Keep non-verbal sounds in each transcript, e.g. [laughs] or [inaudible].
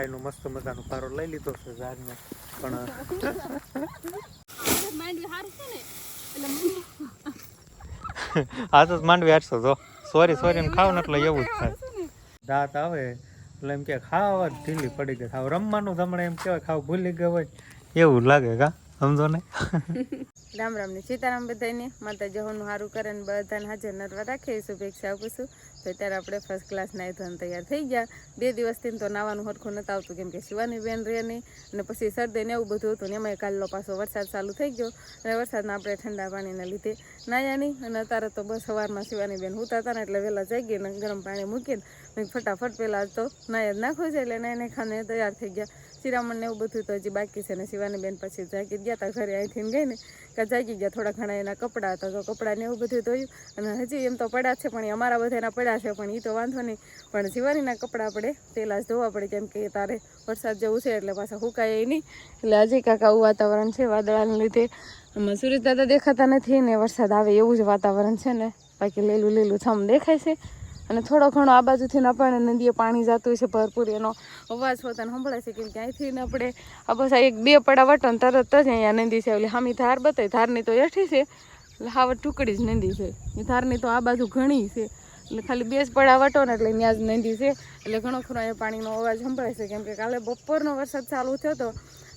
ખાઈનો મસ્ત મજાનો પારો લઈ લીધો છે ઝાડનો પણ આ તો માંડવી આઠસો તો સોરી સોરી ને ખાવ ને એટલે એવું જ થાય. દાંત આવે એટલે એમ કે ખાવા ઢીલી પડી ગઈ. ખાવ રમવાનું તમને એમ કહેવાય ખાવ ભૂલી ગયો હોય. એવું લાગે કા? સમજો ને. રામ રામની સીતારામ બધાને માતા જહોનું સારું કરે ને બધાને હાજર નરવા રાખીએ શુભેચ્છા આપીશું તો અત્યારે આપણે ફર્સ્ટ ક્લાસ નાહી ધોન તૈયાર થઈ ગયા. બે દિવસથી તો નાવાનું હરખું નતું આવતું, કેમ કે શિવાની બેન રહે નહીં. અને પછી શરદી ને એવું બધું હતું ને એમાંય કાલનો પાછો વરસાદ ચાલુ થઈ ગયો. અને વરસાદના આપણે ઠંડા પાણીના લીધે નાયા નહીં. અને અત્યારે તો બસ સવારમાં શિવાની બેન હુતા હતા ને એટલે વહેલા જાગી ને ગરમ પાણી મૂકીને ફટાફટ પહેલાં તો નાયા જ નાખવું છે એટલે નાઈને ખાને તૈયાર થઈ ગયા. શિરામણ ને એવું બધું તો હજી બાકી છે ને શિવાની બેન પછી જાગી ગયા હતા ઘરે અહીંથી ગઈ ને કે જાગી ગયા થોડા ઘણા એના કપડાં હતા, તો કપડાં ને એવું બધું ધોયું. અને હજી એમ તો પડ્યા છે, પણ એ અમારા બધાના પડ્યા છે, પણ એ તો વાંધો નહીં. પણ શિવાનીના કપડાં આપણે પહેલાં જ ધોવા પડે, કેમ કે તારે વરસાદ જેવું છે, એટલે પાછા હુકાય નહીં. એટલે હજી કાંક આવું વાતાવરણ છે, વાદળાને લીધે. આમાં સૂરજ દાદા દેખાતા નથી ને વરસાદ આવે એવું જ વાતાવરણ છે ને. બાકી લીલું લીલું છમ દેખાય છે. અને થોડો ઘણો આ બાજુથી આપણને નદીએ પાણી જતું છે ભરપૂર, એનો અવાજ પોતાને સંભળાય છે કેમ કે અહીંથી આપણે આ બસ એક બે પડા વટો તરત જ અહીંયા નદી છે. ઓલી હામી ધાર બતાવી ધારની તો એઠી છે, એટલે હાવ ટુકડી જ નદી છે. એ ધારની તો આ બાજુ ઘણી છે, એટલે ખાલી બે જ પડા વટો ને એટલે ત્યાં જ નદી છે. એટલે ઘણો ખરો અહીંયા પાણીનો અવાજ સંભળાય છે. કેમ કે કાલે બપોરનો વરસાદ ચાલુ થયો હતો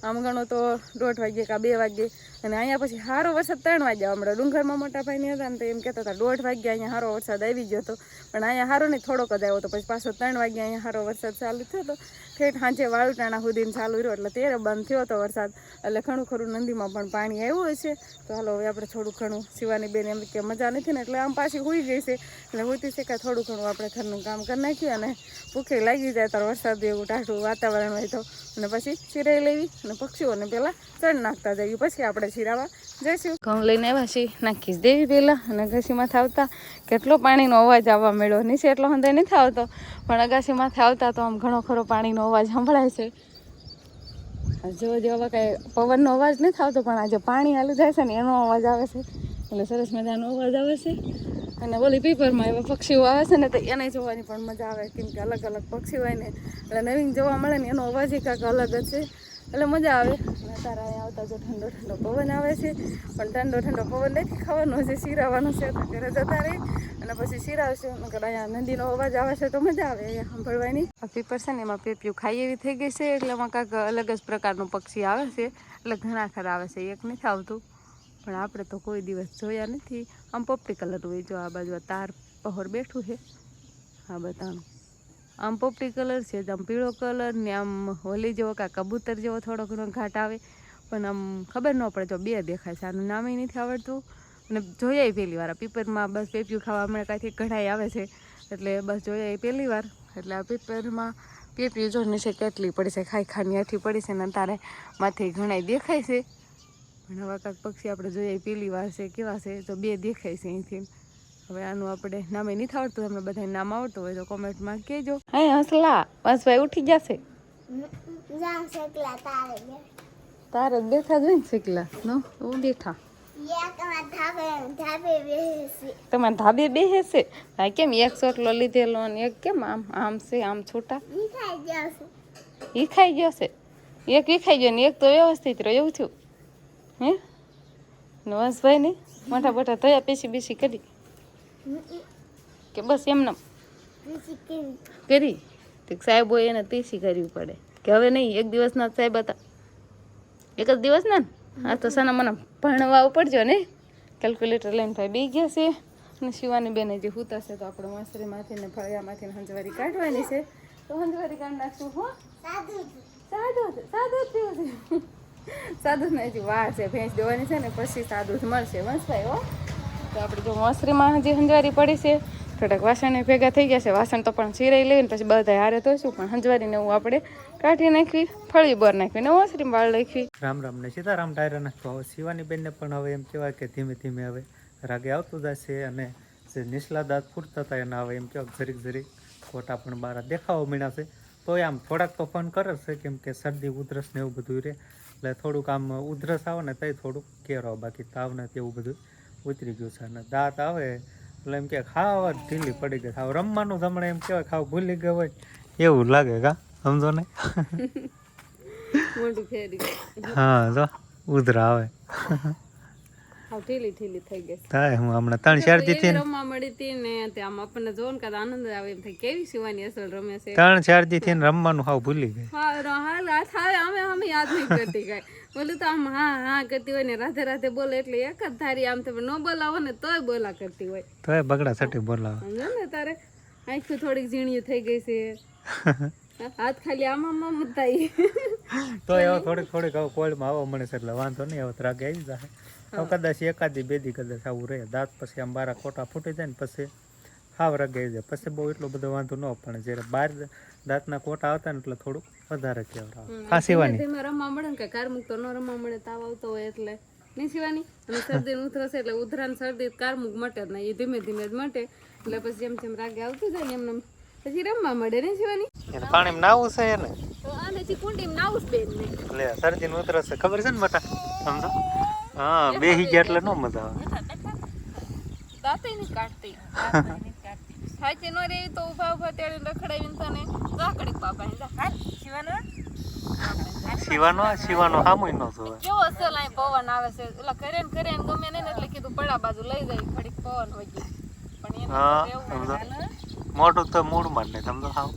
આમ ગણો તો દોઢ વાગ્યે કાં બે વાગ્યે. અને અહીંયા પછી સારો વરસાદ ત્રણ વાગ્યા. હમણાં ડુંગરમાં મોટા ભાઈ હતા ને તો એમ કહેતા હતા, દોઢ વાગ્યા અહીંયા સારો વરસાદ આવી ગયો હતો. પણ અહીંયા સારો નહીં, થોડોક જ આવ્યો હતો. પછી પાછો ત્રણ વાગ્યા અહીંયા સારો વરસાદ ચાલુ થયો હતો. ઠેઠ સાંજે વાળુટાણા સુધીને ચાલુ રહ્યો. એટલે તેરે બંધ થયો હતો વરસાદ. એટલે ઘણું ખરું નદીમાં પણ પાણી આવ્યું હશે. તો હાલો, હવે આપણે થોડું ઘણું શિવાની બેન એમ કે મજા નથી ને, એટલે આમ પાછી હોઈ ગઈ છે. એટલે હોતી છે કે થોડું ઘણું આપણે ઘરનું કામ કરી નાખીએ અને ભૂખે લાગી જાય તો વરસાદ એવું ટાઢું વાતાવરણ હોય તો. અને પછી સિરાઈ લેવી અને પક્ષીઓને પહેલાં ચણ નાખતા જઈએ. પછી આપણે શીરાવા જઈશું. ઘઉં લઈને આવ્યા છીએ. નાખી દેવી પહેલાં અને અગાસીમાંથી આવતા કેટલો પાણીનો અવાજ આવવા મળ્યો નીચે એટલો હંધાઈ નથી આવતો પણ અગાસીમાંથી આવતા તો આમ ઘણો ખરો પાણીનો અવાજ સંભળાય છે. જો જો હવે કાંઈ પવનનો અવાજ નથી આવતો પણ આજે પાણી હાલું જાય છે ને, એનો અવાજ આવે છે. એટલે સરસ મજાનો અવાજ આવે છે. અને ઓલી પીપરમાં એવા પક્ષીઓ આવે છે ને, તો એને જોવાની પણ મજા આવે. કેમ કે અલગ અલગ પક્ષી હોય ને. એટલે નવીન જોવા મળે ને, એનો અવાજ કાંઈક અલગ જ છે. એટલે મજા આવે. તારા અહીંયા આવતા જો ઠંડો ઠંડો પવન આવે છે. પણ ઠંડો ઠંડો પવન નથી ખાવાનો છે શીરાવાનો છે. તો ઘરે જતા રહી અને પછી શીરાવશું. નકર અહીંયા નદીનો અવાજ આવે છે તો મજા આવે અહીંયા સાંભળવાની. આ પીપર છે ને એમાં પેપિયું ખાઈ એવી થઈ ગઈ છે. એટલે એમાં કાંઈક અલગ જ પ્રકારનું પક્ષી આવે છે. એટલે ઘણા ખરા આવે છે. એક નથી આવતું. પણ આપણે તો કોઈ દિવસ જોયા નથી. આમ પોપટી કલર હોય. જો આ બાજુ તાર પહોર બેઠું છે. આ બધાનું આમ પોપટી કલર છે આમ પીળો કલર ને આમ હોલી જેવો કાં કબૂતર જેવો થોડો ઘણો ઘાટ આવે. પણ આમ ખબર ન પડે જો બે દેખાય છે, આનું નામે નથી આવડતું. અને જોઈએ પહેલી વાર પીપરમાં બસ પેપ્યું ખાવા હમણાં કાંઈથી કઢાઈ આવે છે. એટલે બસ જોઈએ પહેલી વાર. એટલે આ પીપરમાં પેપ્યું જો નીચે કેટલી પડી છે, ખાઈ ખાની આઠી પડી છે ને તારે માથે ઘણાય દેખાય છે. પણ હવે કાંક પક્ષી આપણે જોઈએ પહેલી વાર છે, કેવા છે તો બે દેખાય છે અહીંથી હવે આનું આપણે નામે નથી આવડતું તમને બધા નામ આવડતું હોય તો કોમેન્ટમાં કહેજો. હા હસલા બસ ભાઈ ઉઠી જશે. તારે બેઠા જ હોય ને શીખલા નો હું બેઠા. તમારે ધાબે બેસે. છે આ કેમ એક ચોટલો લીધેલો ને એક કેમ આમ આમ છે આમ છોટા? ઈ ખાઈ ગયો છે. એક વિખાઈ ગયો ને એક તો વ્યવસ્થિત રહ્યો એવું થયું? હે? વંશભાઈ ને મોટા મોટા થયા પેશી બેસી કરી. કે બસ એમને કરી. તે સાહેબ હોય એને તીસી કરવી પડે. કે હવે નહીં એક દિવસના સાહેબ હતા. એક જ દિવસના ને? હા તો સાના મને ભણવા ઉપડજો ને. કેલ્ક્યુલેટર લઈને ભાઈ બી ગયા છે. અને શિવાની બેને જે હુતા છે તો આપણે માસરીમાંથી ને ફળિયામાંથી ને હંજવારી કાઢવાની છે. તો હંજવારી કાઢ નાખશું હો? સાદું સાદું સાદું સાદું ને હજી વાર છે ભેંસ દેવાની છે ને પછી સાદું જ મળશે. વંશભાઈ હો? તો આપણે જો મોસરીમાં હજી હંજવારી પડી છે, થોડાક વાસણ ભેગા થઈ ગયા છે. વાસણ તો પણ ચીરાઈ લઈને પછી બધા હારે તો શું પણ હંજવારીને એવું આપણે કાઢી નાખવી ફળી બોર નાખવી ને મોસરીમાં વાળ નાખવી. રામ રામ ને સીતારામ ટાયર તો હવે શિવાની બેનને પણ હવે એમ કહેવાય કે ધીમે ધીમે હવે રાગે આવતું જશે અને જે નીચલા દાંત ફૂટતા હતા એના હવે એમ કહેવાય જરીક જરીક ખોટા પણ બહાર દેખાવા મળ્યા છે. તો આમ થોડાક તો ફોન કરે છે, કેમ કે શરદી, ઉધરસ ને એવું બધું રહે એટલે થોડુંક આમ ઉધરસ આવે ને તઈ થોડુંક કેરો બાકી તાવ ને એવું બધું ઉતરી ગયું છે અને દાંત આવે એટલે એમ કે ખાવા ઢીલી પડી ગઈ ખાવ રમવાનું તમને એમ કહેવાય ખાવ ભૂલી ગયો હોય એવું લાગે કા સમજો ને હા જો ઉધરા આવે ઢીલી ઢીલી થઈ ગઈ થાય હું હમણાં ત્રણ ચાર દી એવી રમવા મળી હતી ને આમ આપણને જોન ને આનંદ આવે એમ થાય કેવી શિવાની અસલ રમે છે ત્રણ ચાર દી થી રમવાનું હાવ ભૂલી ગઈ હા હાલ હાથ આવે અમે અમે યાદ નહીં કરતી કાંઈ બોલું તો આમ હા હા કરતી હોય ને રાધે રાધે બોલે એટલે એક જ ધારી આમ તમે ન બોલાવો ને તોય બોલા કરતી હોય. તો બગડા સટી બોલાવો. સમજો ને તારે? આંખું થોડીક ઝીણિયું થઈ ગઈ છે. હાથ ખાલી આમ આમ થાય. તો એવો થોડીક થોડીક આવો કોળમાં આવવા મળે છે એટલે વાંધો નહીં આવો રાગે આવી જાય. હવે કદાચ એકાદી બેદી કદાચ આવું રહે. દાંત પછી આમ બારા ખોટા ફૂટી જાય ને પછી હાવ રાગે આવી જાય. પછી બહુ એટલો બધો વાંધો ન પણ જ્યારે બાર દાંતના કોટા આવતા ને એટલે થોડુંક વધારે કેવર આવે ખાંસીવાની ધીમે રમવા મળે ને કે કારમુક તો ન રમવા મળે તાવ આવતો હોય એટલે. નહીં સિવાની અને શરદી ઉધરસ એટલે ઉધરાન ને શરદી કારમુક મટે ને એ ધીમે ધીમે જ મટે. એટલે પછી જેમ જેમ રાગે આવતું જાય ને એમ એમ. પછી રમવા મળે ને સિવાની એને પાણીમાં નાવું છે એને? તો આને જી કુંડીમાં નાવું જ બેન ને લે શરદી નું ઉતરસ ખબર છે ને મટા? સમજો? હા બેહી ગયા એટલે નો મજા આવે. દાંતે નહીં કાઢતી સાચે ન રે તો ઊભા ઊભા તેડે રખડાવીને તને રાખડી પાપા ને શિવાનો? શિવાનો શિવાનો હામુય ન જોવે. કેવો અસલ અહીં પવન આવે છે? એટલે કરે ને કરે ને ગમે ને એટલે કીધું પડા બાજુ લઈ જાય ઘડીક પવન વગી. પણ એને હા, સમજો. હાલે. મોટું તો મૂળમાં નહીં સમજો હાવ.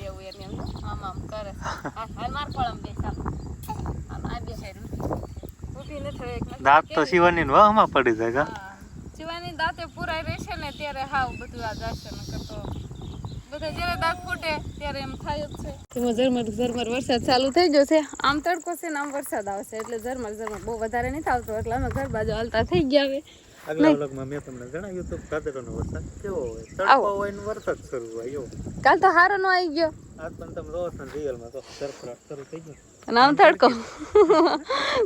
રહેવું એને એમ આમ આમ કરે હા હાલ માર કોળમ બે ચાલ. આમ આ બે. સાઈડ ઊભી નથી રહી, દાંત તો શિવાની વામાં પડી જાય કા? દાંતે પૂરાઈ રહેશે ને ત્યારે હાવ બધું આ જશે ને કરતો બધા જ્યારે દાંત ફૂટે ત્યારે એમ થાય જ છે. ઝરમર વરસાદ ચાલુ થઈ ગયો આમ તડકો છે આમ વરસાદ આવશે, એટલે ઝરમર ઝરમર બહુ વધારે નહીં આવતો, એટલે અમે ઘર બાજુ હાલતા થઈ ગયા હવે. આગલા વ્લોગમાં મેં તમને જણાવ્યું હતું ભાદરવાનો વરસાદ કેવો હોય? તડકો હોય ને વરસાદ શરૂ હોય એવો કાલ તો હારો નો આવી ગયો. આજ પણ તમે જોવો ને રિયલમાં તો સરફરાટ શરૂ થઈ ગયો. અને આમ તડકો.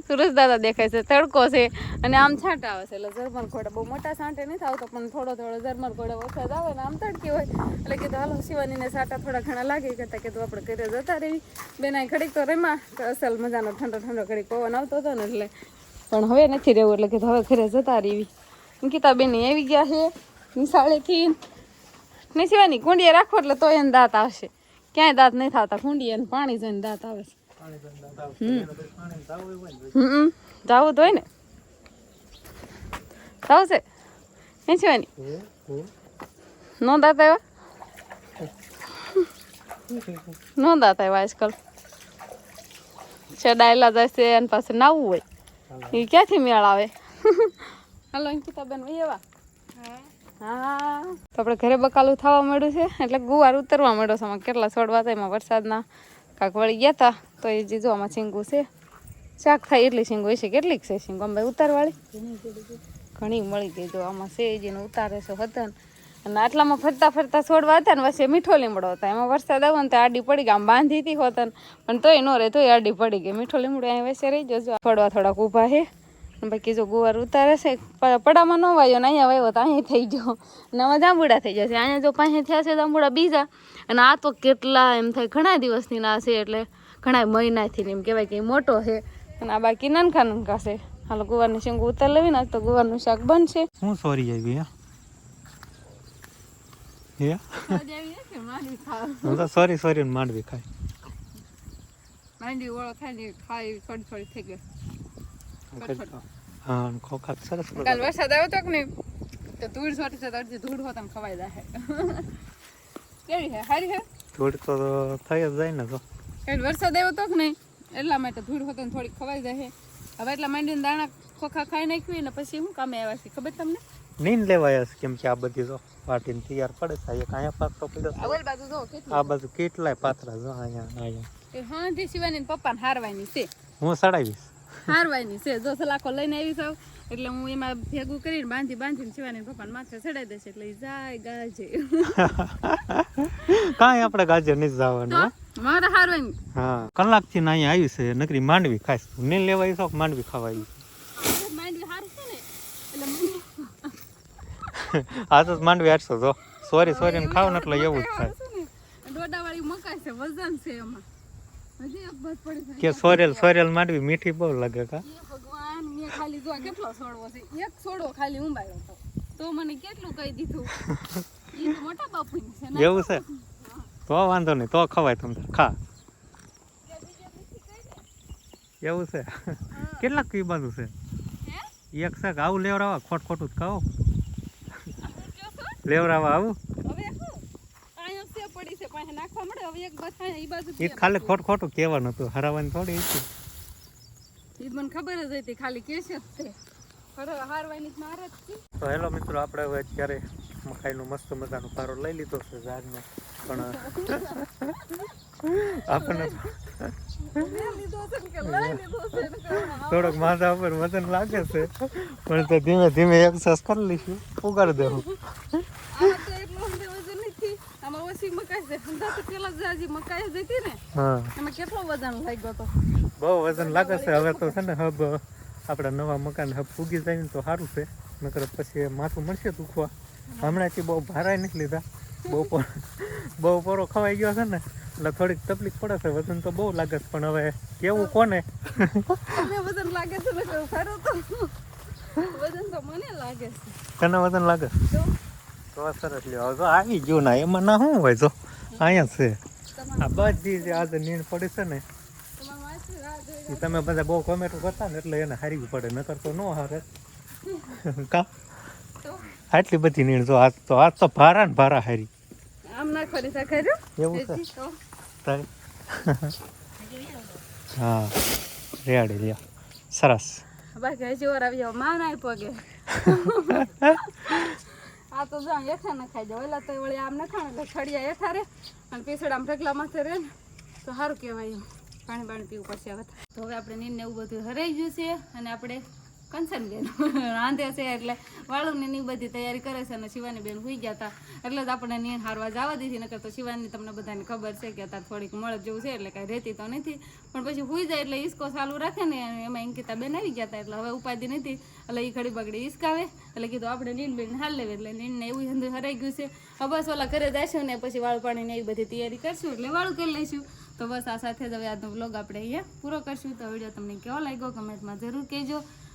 સુરજ દાદા દેખાય છે તડકો છે અને આમ છાંટ આવે છે. એટલે ઝરમર ઘોડા બહુ મોટા છાંટે નથી આવતો પણ થોડો થોડો ઝરમર ઘોડા વરસાદ આવે ને આમ તડકી હોય. એટલે કીધું હાલો શિવાનીને સાટા થોડા ઘણા લાગે. કરતા કીધું આપણે ઘરે જતા રહી બેના ઘડીક તો રેમા અસલ મજાનો ઠંડો ઠંડો ઘડીક પવન આવતો હતો ને એટલે. પણ હવે નથી રહેવું એટલે કીધું હવે ઘરે જતા રહેવી અંકિતા બેન આવી ગયા છે, નિશાળેથી. ને શિવાની કુંડીએ રાખો એટલે તો એને દાંત આવશે. ક્યાંય દાંત નહીં થતા કુંડીએ પાણી જોઈને દાંત આવે છે. હમ. જાવું તો હોય ને. જાવું છે? નહીં હે? નો દાંત આવ્યા? નો દાંત આવ્યા આજકાલ. ચડાયેલા જશે એની પાસે નાવું હોય. એ ક્યાંથી મેળ આવે? હાલો અંકિતાબેન એવા હા? તો આપણે ઘરે બકાલું થવા મળ્યું છે એટલે ગુવાર ઉતરવા મળ્યો છે. આમાં કેટલા છોડવા હતા એમાં વરસાદના કાંક વળી ગયા હતા તો એ જીજો આમાં શીંગું છે શાક થાય એટલી શીંગ. હોય છે કેટલીક છે શીંગ? અમે ઉતારવાળી? ઘણી મળી ગઈ જો આમાં છે જેને ઉતારે છે હતા અને આટલામાં ફરતા ફરતા છોડવા હતા ને વચ્ચે મીઠો લીમડો હતા. એમાં વરસાદ આવ્યો ને તો આડી પડી ગઈ આમ બાંધી હતી હોતન પણ તોય નો રહે તોય આડી પડી ગઈ. મીઠો લીમડો અહીં વચ્ચે રહી જજો છોડવા થોડાક ઊભા છે. બાકી જો ગુવાર ઉતારે છે પડામાં ન વાયો ને અહીંયા વાયો તો અહીંયા થઈ ગયો. નવા આમાં જાંબુડા થઈ જશે અહીંયા જો પાસે થયા છે જાંબુડા બીજા. અને આ તો કેટલા એમ થાય ઘણા દિવસની ના છે એટલે ઘણા મહિનાથી એમ કહેવાય કે મોટો છે. અને આ બાકી નાનકા નાનકા છે. હાલો ગુવારની શેંગું ઉતાર લેવી ને આજ તો ગુવારનું શાક બનશે. હું સોરી આવી હે? હે? હું તો સોરી સોરી માંડવી ખાય માંડવી ઓળો થાય ને ખાઈ થોડી થોડી થઈ ગઈ. હા અને સરસ કાલ વરસાદ આવ્યો તો કે નહીં? તો ધૂળ સોટી છે અડધી ધૂળ હોત ને ખવાઈ જાય કેવી છે સારી છે થોડી તો થઈ જ જાય ને તો. કાલ વરસાદ આવ્યો તો કે નહીં? એટલા માટે ધૂળ હોત થોડીક ખવાઈ જાય હવે એટલા માંડીને દાણા ખોખા ખાઈ નાખ્યું ને પછી શું કામે આવ્યા છે ખબર તમને? નીંદ લેવાયા છે કેમ કે આ બધી જો વાટીને તૈયાર પડે છે. એક અહીંયા પાથરો પડ્યો છે. આ બાજુ કેટલાય પાથરા જો અહીંયા અહીંયા. હા જે શિવાની પપ્પાને હારવાની છે. હું સડાવીશ. હારવાની છે. જો સલાખો લઈને આવી જાવ એટલે હું એમાં ભેગું કરીને બાંધી બાંધીને શિવાની પપ્પાને માથે ચડાઈ દેશે એટલે જાય ગાજે. [laughs] કાંઈ આપણે ગાજે નહીં જવાનું મારે હારવાની હા. કલાકથી અહીંયા આવી છે. નકરી માંડવી ખાઈશ. નીંદ લેવા આવી છો માંડવી ખાવા આવી માંડવી હારી છે ને. એટલે [laughs] આ તો માંડવી હારશો જો. સોરી સોરી ને ખાવ ને એટલે એવું જ થાય. ડોડાવાળી મકાઈ છે વજન છે એમાં. કે સોરેલ સોરેલ માંડવી મીઠી બહુ લાગે કા? ભગવાન મેં ખાલી જો કેટલો છોડવો છે? એક છોડો ખાલી ઉંબાયો તો તો મને કેટલું કહી દીધું? [laughs] એ મોટા બાપુની છે ને એવું છે? તો વાંધો નહીં તો ખવાય તમને. ખા. એવું છે? કેટલાક કી બાજુ છે? એક શાક આવું લેવરાવા ખોટ ખોટું જ ખાઓ. લેવરાવા આવું હવે શું અહીંયા સેવ પડી છે પાસે નાખવા મળે હવે એક બસ અહીંયા બાજુ એ ખાલી ખોટ ખોટું કહેવાનું હતું. હરાવાની થોડી હતી. એ મને ખબર જ હતી ખાલી કે છે તે. હારવાની મારે જ તો હેલો મિત્રો આપણે હવે અત્યારે મકાઈનો મસ્ત મજાનો પારો લઈ લીધો છે ઝાડનો. પણ આપણને થોડોક માથા ઉપર વજન લાગે છે. પણ તો ધીમે ધીમે એક્સરસાઇઝ કરી લઈશું. ઉગાડી દેવું આમાં તો એટલું સમજે વજન નથી આમાં ઓછી મકાઈ છે. સમજા પેલા જાજી મકાઈ જતી ને હા. એમાં કેટલો વજન લાગ્યો તો? બહુ વજન લાગે છે. હવે તો છે ને હબ આપણા નવા મકાન હબ ફૂગી જાય ને તો સારું છે. નકર પછી માથું મળશે દુખવા. હમણાંથી બહુ ભારાય નથી લીધા. બહુ પર બહુ પરો ખવાઈ ગયો છે ને. એટલે થોડીક તકલીફ પડે છે. વજન તો બહુ લાગે છે. પણ હવે કેવું કોને? વજન લાગે છે વજન તો મને લાગે છે. તને વજન લાગે? તો સરસ લ્યો. જો આવી ગયું ના. એમાં ના શું હોય તો અહીંયા છે. આ બધી જે આજે નીંદ પડી છે ને એ તમે બધા બહુ કોમેન્ટ કરતા ને એટલે એને હારી પડે નકર તો ન હારે. કા? આટલી બધી નીણ જો આજ તો આજ તો ભારા ને ભારા હારી. આમ ખરી છે ખરું એવું છે? તો. હા રેડી લ્યો. સરસ. બાકી હજી ઓર આવ્યો જાવમાં નાય પગે [laughs] આ તો જાણ એઠા ન ખાઈ જાવ એટલે તો વળી આમ નખાણ એટલે છડિયા એઠા રે. અને પીસડ આમ ઢગલા માથે રે ને, તો સારું કહેવાય પાણી પાણી પીવું પડશે હવે તો. હવે આપણે નીંદ ને એવું બધું હરાઈ ગયું છે અને આપણે કંચન બેન. [laughs] રાંધે છે એટલે વાળું ની બધી તૈયારી કરે છે અને શિવાની બેન હોઈ ગયા હતા એટલે જ આપણે ની હારવા જવા દીધી, નકર તો શિવાની તમને બધાને ખબર છે કે અત્યારે થોડીક મળત જેવું છે એટલે કાંઈ રહેતી તો નથી. પણ પછી હોઈ જાય એટલે ઈસકો ચાલુ રાખે ને એમાં અંકિતા બેન આવી ગયા હતા એટલે હવે ઉપાધિ નથી. એટલે એ ઘડી બગડી ઈસકાવે. એટલે કીધું આપણે નીંદ બેન હાલ લેવી, એટલે નીનને એવું હંધું હરાઈ ગયું છે. હવે બસ ઓલા ઘરે જશું ને પછી વાળું પાણીને એવી બધી તૈયારી કરશું, એટલે વાળું કરી લઈશું. તો બસ આ સાથે જ હવે આજનો બ્લોગ આપણે અહીંયા પૂરો કરશું. તો વીડિયો તમને કેવો લાગ્યો કમેન્ટમાં જરૂર કહેજો.